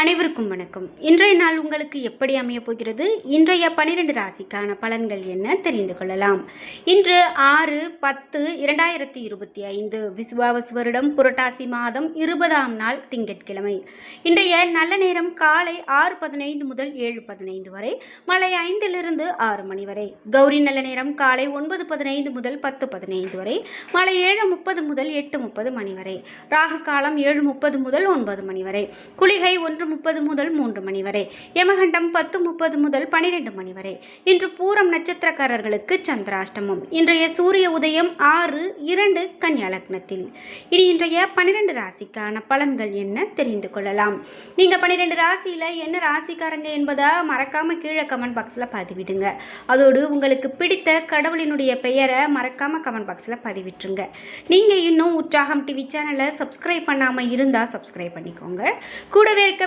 அனைவருக்கும் வணக்கம். இன்றைய நாள் உங்களுக்கு எப்படி அமையப் போகிறது? இன்றைய பனிரெண்டு ராசிக்கான பலன்கள் என்ன? தெரிந்து கொள்ளலாம். இன்று ஆறு பத்து இரண்டாயிரத்தி இருபத்தி ஐந்து விசுவாவசு வருடம் புரட்டாசி மாதம் இருபதாம் நாள் திங்கட்கிழமை. இன்றைய நல்ல நேரம் காலை ஆறு பதினைந்து முதல் ஏழு பதினைந்து வரை மாலை ஐந்திலிருந்து ஆறு மணி வரை. கௌரி நல்ல நேரம் காலை ஒன்பது பதினைந்து முதல் பத்து பதினைந்து வரை மாலை ஏழு முப்பது முதல் எட்டு முப்பது மணி வரை. ராகு காலம் ஏழு முப்பது முதல் ஒன்பது மணி வரை. குளிகை ஒன்று முப்பது முதல் மூன்று மணி வரை. யமகண்டம் பத்து முப்பது முதல் பனிரெண்டு மணி வரை. இன்று பூரம் நட்சத்திரக்காரர்களுக்கு சந்திராஷ்டமம். இன்றைய சூரிய உதயம் ஆறு இரண்டு கன்னியா லக்னத்தில். இனி இன்றைய பன்னிரெண்டு ராசிக்கான பலன்கள் என்ன தெரிந்து கொள்ளலாம். நீங்கள் பன்னிரெண்டு ராசியில் என்ன ராசிக்காரங்க என்பதை மறக்காம கீழே கமெண்ட் பாக்ஸில் பதிவிடுங்க. அதோடு உங்களுக்கு பிடித்த கடவுளினுடைய பெயரை மறக்காம கமெண்ட் பாக்ஸில் பதிவிட்டுருங்க. நீங்கள் இன்னும் உற்சாகம் டிவி சேனலை சப்ஸ்கிரைப் பண்ணாமல் இருந்தால் சப்ஸ்கிரைப் பண்ணிக்கோங்க. கூடவே இருக்க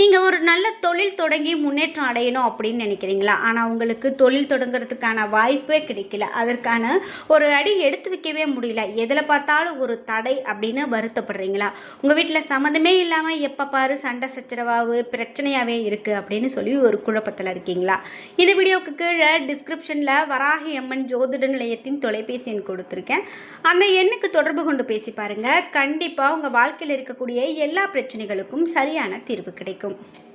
நீங்கள் ஒரு நல்ல தொழில் தொடங்கி முன்னேற்றம் அடையணும் அப்படின்னு நினைக்கிறீங்களா? ஆனால் உங்களுக்கு தொழில் தொடங்குறதுக்கான வாய்ப்பே கிடைக்கல. அதற்கான ஒரு அடி எடுத்து வைக்கவே முடியல. எதில் பார்த்தாலும் ஒரு தடை அப்படின்னு வருத்தப்படுறீங்களா? உங்கள் வீட்டில் சம்மந்தமே இல்லாமல் எப்போ பாரு சண்டை சச்சரவாவு பிரச்சனையாகவே இருக்குது அப்படின்னு சொல்லி ஒரு குழப்பத்தில் இருக்கீங்களா? இந்த வீடியோவுக்கு கீழே டிஸ்கிரிப்ஷனில் வராகி அம்மன் ஜோதிட நிலையத்தின் தொலைபேசி எண் கொடுத்துருக்கேன். அந்த எண்ணுக்கு தொடர்பு கொண்டு பேசி பாருங்கள் கண்டிப்பாக உங்கள் வாழ்க்கையில் இருக்கக்கூடிய எல்லா பிரச்சனைகளுக்கும் சரியான தீர்வு கிடைக்கும். thank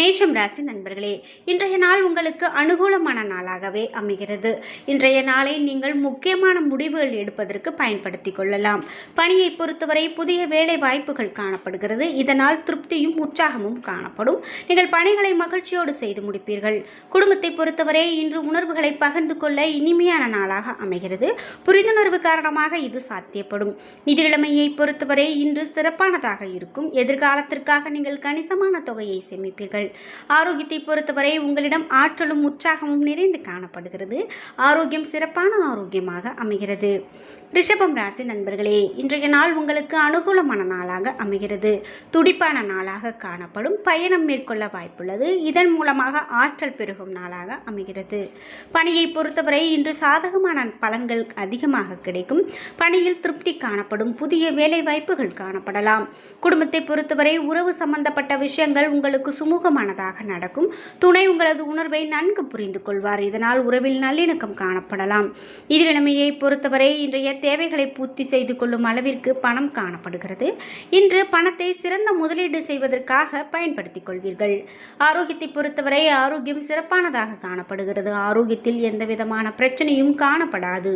மேஷம் ராசி நண்பர்களே இன்றைய நாள் உங்களுக்கு அனுகூலமான நாளாகவே அமைகிறது. இன்றைய நாளை நீங்கள் முக்கியமான முடிவுகள் எடுப்பதற்கு பயன்படுத்திக் கொள்ளலாம். பணியை பொறுத்தவரை புதிய வேலை வாய்ப்புகள் காணப்படுகிறது. இதனால் திருப்தியும் உற்சாகமும் காணப்படும். நீங்கள் பணிகளை மகிழ்ச்சியோடு செய்து முடிப்பீர்கள். குடும்பத்தை பொறுத்தவரை இன்று உணர்வுகளை பகிர்ந்து கொள்ள இனிமையான நாளாக அமைகிறது. புரிந்துணர்வு காரணமாக இது சாத்தியப்படும். நிதிநிலைமையை பொறுத்தவரை இன்று சிறப்பானதாக இருக்கும். எதிர்காலத்திற்காக நீங்கள் கணிசமான தொகையை சேமிப்பீர்கள். ஆரோக்கியத்தை பொறுத்தவரை உங்களிடம் ஆற்றலும் உற்சாகமும் நிறைந்து காணப்படுகிறது. ஆரோக்கியம் சிறப்பான ஆரோக்கியமாக அமைகிறது. ரிஷபம் ராசி நண்பர்களே இன்றைய நாள் உங்களுக்கு அனுகூலமான நாளாக அமைகிறது. துடிப்பான நாளாக காணப்படும். பயணம் மேற்கொள்ள வாய்ப்புள்ளது. இதன் மூலமாக ஆற்றல் பெருகும் நாளாக அமைகிறது. பணியை பொறுத்தவரை இன்று சாதகமான பலன்கள் அதிகமாக கிடைக்கும். பணியில் திருப்தி காணப்படும். புதிய வேலை வாய்ப்புகள் காணப்படலாம். குடும்பத்தை பொறுத்தவரை உறவு சம்பந்தப்பட்ட விஷயங்கள் உங்களுக்கு சுமூகமானதாக நடக்கும். துணை உங்களது உணர்வை நன்கு புரிந்து கொள்வார். இதனால் உறவில் நல்லிணக்கம் காணப்படலாம். இது பொறுத்தவரை இன்றைய தேவைகளை பூர்த்தி செய்து கொள்ளும் அளவிற்கு பணம் காணப்படுகிறது. இன்று பணத்தை சிறந்த முதலீடு செய்வதற்காக பயன்படுத்திக் கொள்வீர்கள். ஆரோக்கியத்தை பொறுத்தவரை ஆரோக்கியம் சிறப்பானதாக காணப்படுகிறது. ஆரோக்கியத்தில் எந்த விதமான பிரச்சனையும் காணப்படாது.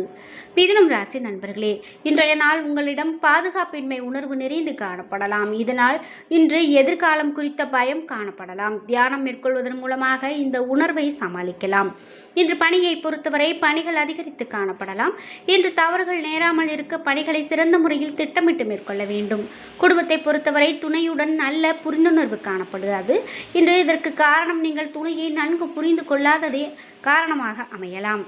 மிதுனம் ராசி நண்பர்களே இன்றைய நாள் உங்களிடம் பாதுகாப்பின்மை உணர்வு நிறைந்து காணப்படலாம். இதனால் இன்று எதிர்காலம் குறித்த பயம் காணப்படலாம். தியானம் மேற்கொள்வதன் மூலமாக இந்த உணர்வை சமாளிக்கலாம். இன்று பணியை பொறுத்தவரை பணிகள் அதிகரித்து காணப்படலாம். இன்று தவறுகள் நேராமல் இருக்க பணிகளை சிறந்த முறையில் திட்டமிட்டு மேற்கொள்ள வேண்டும். குடும்பத்தை பொறுத்தவரை துணையுடன் நல்ல புரிந்துணர்வு காணப்படுகிறது இன்று இதற்கு காரணம் நீங்கள் துணையை நன்கு புரிந்து கொள்ளாததே காரணமாக அமையலாம்.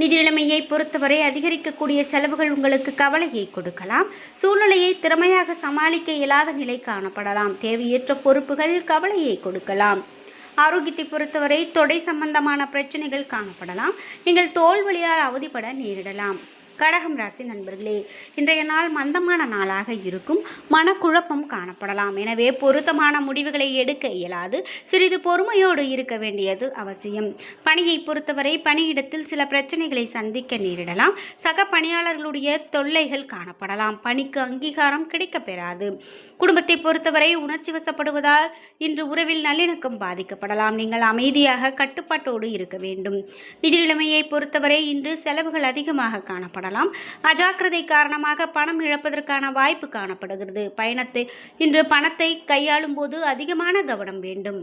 நிதி நிலைமையை பொறுத்தவரை அதிகரிக்கக்கூடிய செலவுகள் உங்களுக்கு கவலையை கொடுக்கலாம். சூழ்நிலையை திறமையாக சமாளிக்க இயலாத நிலை காணப்படலாம். தேவையற்ற பொறுப்புகள் கவலையை கொடுக்கலாம். ஆரோக்கியத்தை பொறுத்தவரை தொடை சம்பந்தமான பிரச்சனைகள் காணப்படலாம். நீங்கள் தோல் வழியால் அவதிப்பட நேரிடலாம். கடகம் ராசி நண்பர்களே இன்றைய நாள் மந்தமான நாளாக இருக்கும். மனக்குழப்பம் காணப்படலாம். எனவே பொருத்தமான முடிவுகளை எடுக்க இயலாது. சிறிது பொறுமையோடு இருக்க வேண்டியது அவசியம். பணியை பொறுத்தவரை பணியிடத்தில் சில பிரச்சனைகளை சந்திக்க நேரிடலாம். சக பணியாளர்களுடைய தொல்லைகள் காணப்படலாம். பணிக்கு அங்கீகாரம் கிடைக்கப்பெறாது. குடும்பத்தை பொறுத்தவரை உணர்ச்சி வசப்படுவதால் இன்று உறவில் நல்லிணக்கம் பாதிக்கப்படலாம். நீங்கள் அமைதியாக கட்டுப்பாட்டோடு இருக்க வேண்டும். நிதி நிலைமையை பொறுத்தவரை இன்று செலவுகள் அதிகமாக காணப்படலாம். அஜாக்கிரதை காரணமாக பணம் இழப்பதற்கான வாய்ப்பு காணப்படுகிறது. பயணத்தை இன்று பணத்தை கையாளும் போது அதிகமான கவனம் வேண்டும்.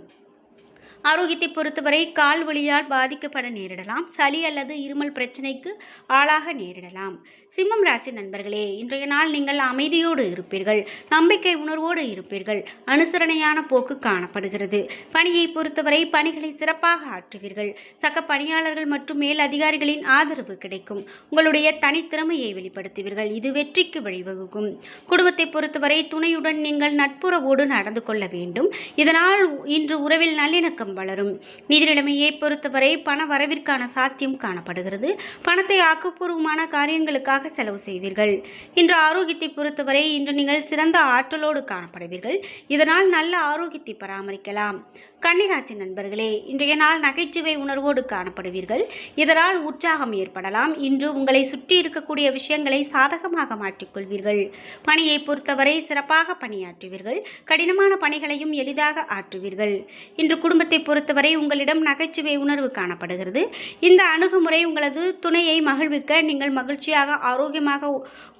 ஆரோக்கியத்தை பொறுத்தவரை கால் வலியால் பாதிக்கப்பட நேரிடலாம் சளி அல்லது இருமல் பிரச்சனைக்கு ஆளாக நேரிடலாம். சிம்மம் ராசி நண்பர்களே இன்றைய நாள் நீங்கள் அமைதியோடு இருப்பீர்கள் நம்பிக்கை உணர்வோடு இருப்பீர்கள் அனுசரணையான போக்கு காணப்படுகிறது. பணியை பொறுத்தவரை பணிகளை சிறப்பாக ஆற்றுவீர்கள். சக பணியாளர்கள் மற்றும் மேல் அதிகாரிகளின் ஆதரவு கிடைக்கும். உங்களுடைய தனித்திறமையை வெளிப்படுத்துவீர்கள் இது வெற்றிக்கு வழிவகுக்கும். குடும்பத்தை பொறுத்தவரை துணையுடன் நீங்கள் நட்புறவோடு நடந்து கொள்ள வேண்டும். இதனால் இன்று உறவில் நல்லிணக்கம் வளரும். நிதி நிலைமையை பொறுத்தவரை பண வரவிற்கான சாத்தியம் காணப்படுகிறது. பணத்தை ஆக்கப்பூர்வமான காரியங்களுக்காக செலவு செய்வீர்கள். இன்று ஆரோக்கியத்தை பொறுத்தவரை இன்று நீங்கள் சிறந்த ஆற்றலோடு காணப்படுவீர்கள். இதனால் நல்ல ஆரோக்கியத்தை பராமரிக்கலாம். கன்னிராசி நண்பர்களே இன்றைய நாள் நகைச்சுவை உணர்வோடு காணப்படுவீர்கள். இதனால் உற்சாகம் ஏற்படலாம். இன்று உங்களை சுற்றி இருக்கக்கூடிய விஷயங்களை சாதகமாக மாற்றிக்கொள்வீர்கள். பணியை பொறுத்தவரை சிறப்பாக பணியாற்றுவீர்கள். கடினமான பணிகளையும் எளிதாக ஆற்றுவீர்கள். இன்று குடும்பத்தை பொறுத்தவரை உங்களிடம் நகைச்சுவை உணர்வு காணப்படுகிறது. இந்த அணுகுமுறை உங்களது துணையை மகிழ்விக்க நீங்கள் மகிழ்ச்சியாக ஆரோக்கியமாக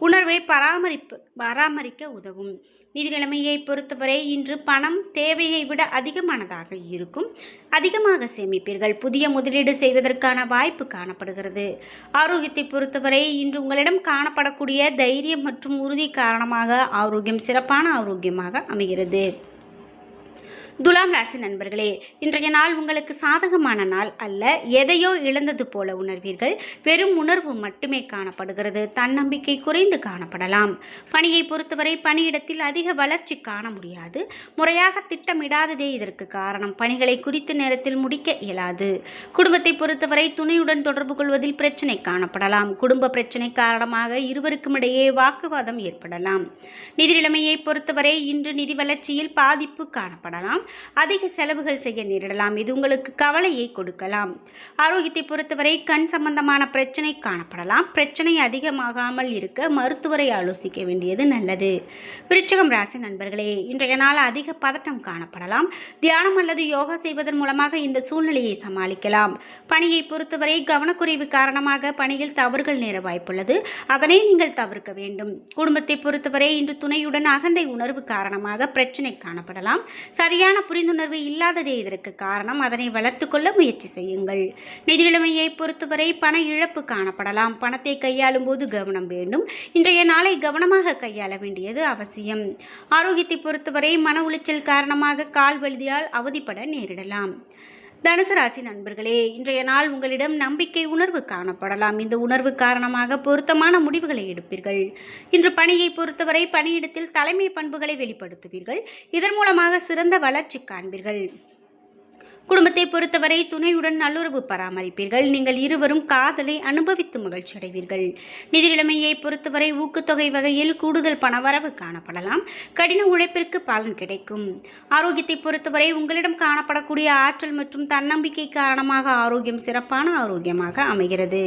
உணர்வை பராமரிப்பு பராமரிக்க உதவும். நிதி நிலைமையை பொறுத்தவரை இன்று பணம் தேவையை விட அதிகமானதாக இருக்கும். அதிகமாக சேமிப்பீர்கள். புதிய முதலீடு செய்வதற்கான வாய்ப்பு காணப்படுகிறது. ஆரோக்கியத்தை பொறுத்தவரை இன்று உங்களிடம் காணப்படக்கூடிய தைரியம் மற்றும் உறுதி காரணமாக ஆரோக்கியம் சிறப்பான ஆரோக்கியமாக அமைகிறது. துலாம் ராசி நண்பர்களே இன்றைய நாள் உங்களுக்கு சாதகமான நாள் அல்ல. எதையோ இழந்தது போல உணர்வீர்கள். வெறும் உணர்வு மட்டுமே காணப்படுகிறது. தன்னம்பிக்கை குறைந்து காணப்படலாம். பணியை பொறுத்தவரை பணியிடத்தில் அதிக வளர்ச்சி காண முடியாது. முறையாக திட்டமிடாததே இதற்கு காரணம். பணிகளை குறித்த நேரத்தில் முடிக்க இயலாது. குடும்பத்தை பொறுத்தவரை துணையுடன் தொடர்பு கொள்வதில் பிரச்சனை காணப்படலாம். குடும்ப பிரச்சனை காரணமாக இருவருக்கும் இடையே வாக்குவாதம் ஏற்படலாம். நிதி நிலைமையை பொறுத்தவரை இன்று நிதி வளர்ச்சியில் பாதிப்பு காணப்படலாம். அதிக செலவுகள் செய்ய நேரிடலாம். இது உங்களுக்கு கவலையை கொடுக்கலாம். ஆரோக்கியத்தை பொறுத்தவரை கண் சம்பந்தமான பிரச்சனை காணப்படலாம். பிரச்சனை அதிகமாகாமல் இருக்க மருத்துவரை ஆலோசிக்க வேண்டியது நல்லது. விருச்சகம் ராசி நண்பர்களே இன்றைய நாள் அதிக பதட்டம் காணப்படலாம். தியானம் அல்லது யோகா செய்வதன் மூலமாக இந்த சூழ்நிலையை சமாளிக்கலாம். பணியை பொறுத்தவரை கவனக்குறைவு காரணமாக பணியில் தவறுகள் நேர வாய்ப்புள்ளது. அதனை நீங்கள் தவிர்க்க வேண்டும். குடும்பத்தை பொறுத்தவரை இன்று துணையுடன் அகந்தை உணர்வு காரணமாக பிரச்சனை காணப்படலாம். சரியான புரிந்துணர்வு இல்லாததே இதற்கு காரணம். அதனை வளர்த்து கொள்ள முயற்சி செய்யுங்கள். நிதிநிலைமையை பொறுத்தவரை பண இழப்பு காணப்படலாம். பணத்தை கையாளும் போது கவனம் வேண்டும். இன்றைய நாளை கவனமாக கையாள வேண்டியது அவசியம். ஆரோக்கியத்தை பொறுத்தவரை மன உளைச்சல் காரணமாக கால் வலிதியால் அவதிப்பட நேரிடலாம். தனுசு ராசி நண்பர்களே இன்றைய நாள் உங்களிடம் நம்பிக்கை உணர்வு காணப்படலாம். இந்த உணர்வு காரணமாக பொருத்தமான முடிவுகளை எடுப்பீர்கள். இன்று பணியை பொறுத்தவரை பணியிடத்தில் தலைமை பண்புகளை வெளிப்படுத்துவீர்கள். இதன் மூலமாக சிறந்த வளர்ச்சி காண்பீர்கள். குடும்பத்தை பொறுத்தவரை துணையுடன் நல்லுறவு பராமரிப்பீர்கள். நீங்கள் இருவரும் காதலை அனுபவித்து மகிழ்ச்சி அடைவீர்கள். நிதிநிலைமையை பொறுத்தவரை ஊக்கத்தொகை வகையில் கூடுதல் பணவரவு காணப்படலாம். கடின உழைப்பிற்கு பலன் கிடைக்கும். ஆரோக்கியத்தை பொறுத்தவரை உங்களிடம் காணப்படக்கூடிய ஆற்றல் மற்றும் தன்னம்பிக்கை காரணமாக ஆரோக்கியம் சிறப்பான ஆரோக்கியமாக அமைகிறது.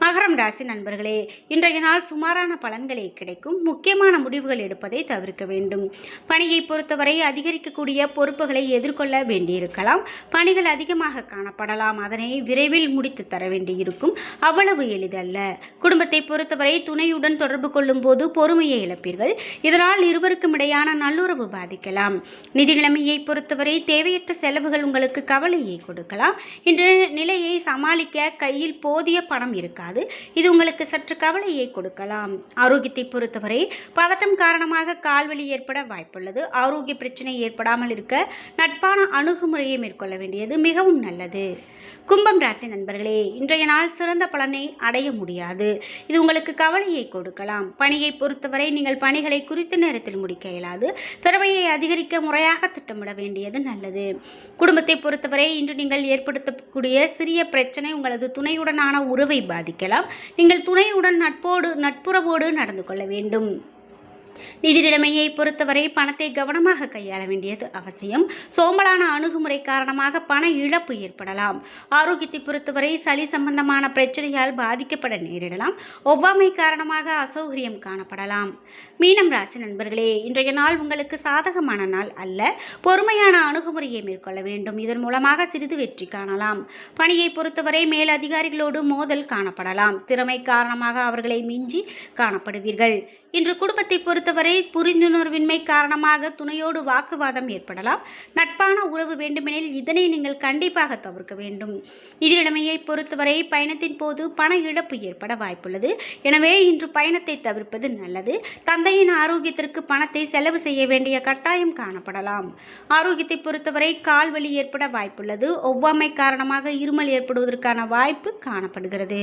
மகரம் ராசி நண்பர்களே இன்றைய நாள் சுமாரான பலன்களே கிடைக்கும். முக்கியமான முடிவுகள் எடுப்பதை தவிர்க்க வேண்டும். பணியை பொறுத்தவரை அதிகரிக்கக்கூடிய பொறுப்புகளை எதிர்கொள்ள வேண்டியிருக்கலாம். பணிகள் அதிகமாக காணப்படலாம். அதனை விரைவில் முடித்து தர வேண்டியிருக்கும். அவ்வளவு எளிதல்ல. குடும்பத்தை பொறுத்தவரை துணையுடன் தொடர்பு கொள்ளும் போது பொறுமையை இழப்பீர்கள். இதனால் இருவருக்கும் இடையான நல்லுறவு பாதிக்கலாம். நிதி நிலைமையை பொறுத்தவரை தேவையற்ற செலவுகள் உங்களுக்கு கவலையை கொடுக்கலாம். இன்று நிலையை சமாளிக்க கையில் போதிய பணம் கூடாது இது உங்களுக்கு சற்று கவலையை கொடுக்கலாம். ஆரோக்கியத்தை பொறுத்தவரை பதட்டம் காரணமாக கால்வலி ஏற்பட வாய்ப்புள்ளது. ஆரோக்கிய பிரச்சனை ஏற்படாமல் இருக்க நட்பான அணுகுமுறையை மேற்கொள்ள வேண்டியது மிகவும் நல்லது. கும்பம் ராசி நண்பர்களே இன்றைய நாள் சிறந்த பலனை அடைய முடியாது. இது உங்களுக்கு கவலையை கொடுக்கலாம். பணியை பொறுத்தவரை நீங்கள் பணிகளை குறித்த நேரத்தில் முடிக்க இயலாது. திறமையை அதிகரிக்க முறையாக திட்டமிட வேண்டியது நல்லது. குடும்பத்தை பொறுத்தவரை இன்று நீங்கள் ஏற்படுத்தக்கூடிய சிறிய பிரச்சனை உங்களது துணையுடனான உறவை பாதிக்கும். வைக்கலாம் நீங்கள் துணையுடன் நட்போடு நட்புறவோடு நடந்து கொள்ள வேண்டும். நிதி நிலைமையை பொறுத்தவரை பணத்தை கவனமாக கையாள வேண்டியது அவசியம். சோம்பலான அணுகுமுறை காரணமாக பண இழப்பு ஏற்படலாம். ஆரோக்கியத்தை பொறுத்தவரை சளி சம்பந்தமான பிரச்சனையால் பாதிக்கப்பட நேரிடலாம். ஒவ்வாமை காரணமாக அசௌகரியம் காணப்படலாம். மீனம் ராசி நண்பர்களே இன்றைய நாள் உங்களுக்கு சாதகமான நாள் அல்ல. பொறுமையான அணுகுமுறையை மேற்கொள்ள வேண்டும். இதன் மூலமாக சிறிது வெற்றி காணலாம். பணியை பொறுத்தவரை மேல் அதிகாரிகளோடு மோதல் காணப்படலாம். திறமை காரணமாக அவர்களை மிஞ்சி காணப்படுவீர்கள். இன்று குடும்பத்தை பொறுத்தவரை புரிந்துணர்வின்மை காரணமாக துணையோடு வாக்குவாதம் ஏற்படலாம். நட்பான உறவு வேண்டுமெனில் இதனை நீங்கள் கண்டிப்பாக தவிர்க்க வேண்டும். நிதிநிலைமையை பொறுத்தவரை பயணத்தின் போது பண இழப்பு ஏற்பட வாய்ப்புள்ளது. எனவே இன்று பயணத்தை தவிர்ப்பது நல்லது. தந்தையின் ஆரோக்கியத்திற்கு பணத்தை செலவு செய்ய வேண்டிய கட்டாயம் காணப்படலாம். ஆரோக்கியத்தை பொறுத்தவரை கால் வலி ஏற்பட வாய்ப்புள்ளது. ஒவ்வாமை காரணமாக இருமல் ஏற்படுவதற்கான வாய்ப்பு காணப்படுகிறது.